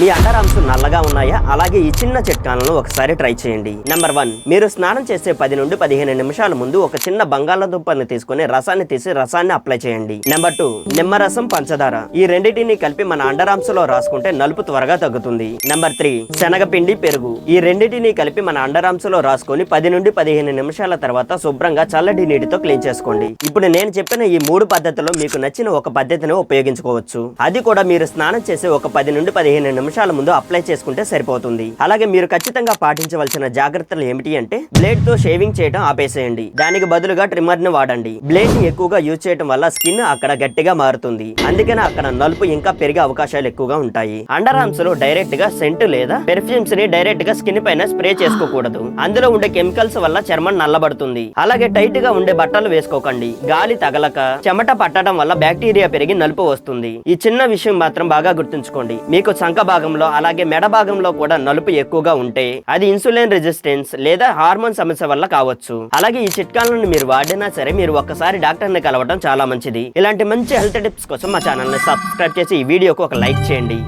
మీ under arms నల్లగా ఉన్నాయా? అలాగే ఈ చిన్న చిట్కాలను ఒకసారి ట్రై చేయండి. నెంబర్ వన్ మీరు స్నానం చేసే పది నుండి పదిహేను నిమిషాల ముందు ఒక చిన్న బంగాళాదుంపని తీసుకొని రసాన్ని తీసి రసాన్ని అప్లై చేయండి. నెంబర్ టూ నిమ్మరసం పంచదార. ఈ రెండింటిని కలిపి మన అండర్ ఆర్మ్స్లో రాసుకుంటే నలుపు త్వరగా తగ్గుతుంది. నెంబర్ త్రీ శనగపిండి పెరుగు. ఈ రెండింటిని కలిపి మన అండర్ ఆర్మ్స్లో రాసుకొని పది నుండి పదిహేను నిమిషాల తర్వాత శుభ్రంగా చల్లటి నీటితో క్లీన్ చేసుకోండి. ఇప్పుడు నేను చెప్పిన ఈ మూడు పద్ధతిలో మీకు నచ్చిన ఒక పద్ధతిని ఉపయోగించుకోవచ్చు. అది కూడా మీరు స్నానం చేసే ఒక పది నుండి పదిహేను నిమిషాల ముందు అప్లై చేసుకుంటే సరిపోతుంది. అలాగే మీరు ఖచ్చితంగా పాటించవలసిన జాగ్రత్తలు ఏమిటి అంటే బ్లేడ్తో షేవింగ్ చేయడం ఆపేసేయండి. దానికి బదులుగా ట్రిమ్మర్ని వాడండి. బ్లేడ్ని ఎక్కువగా యూజ్ చేయడం వల్ల స్కిన్ అక్కడ గట్టిగా మారుతుంది. అందుకనే అక్కడ నలుపు ఇంకా పెరిగే అవకాశాలు ఎక్కువగా ఉంటాయి. అండర్ ఆర్మ్స్లో డైరెక్ట్గా సెంట్ లేదా పెర్ఫ్యూమ్స్ని డైరెక్ట్గా స్కిన్ పైన స్ప్రే చేసుకోకూడదు. అందులో ఉండే కెమికల్స్ వల్ల చర్మం నల్లబడుతుంది. అలాగే టైట్గా ఉండే బట్టలు వేసుకోకండి. గాలి తగలక చెమట పట్టడం వల్ల బ్యాక్టీరియా పెరిగి నలుపు వస్తుంది. ఈ చిన్న విషయం మాత్రం బాగా గుర్తుంచుకోండి. మీకు సంఖ భాగంలో అలాగే మెడ భాగంలో కూడా నలుపు ఎక్కువగా ఉంటే అది ఇన్సులిన్ రెసిస్టెన్స్ లేదా హార్మోన్ సమస్య వల్ల కావచ్చు. అలాగే ఈ చిట్కాలను మీరు వాడినా సరే మీరు ఒక్కసారి డాక్టర్ని కలవడం చాలా మంచిది. ఇలాంటి మంచి హెల్త్ టిప్స్ కోసం మా ఛానల్ని సబ్స్క్రైబ్ చేసి ఈ వీడియోకి ఒక లైక్ చేయండి.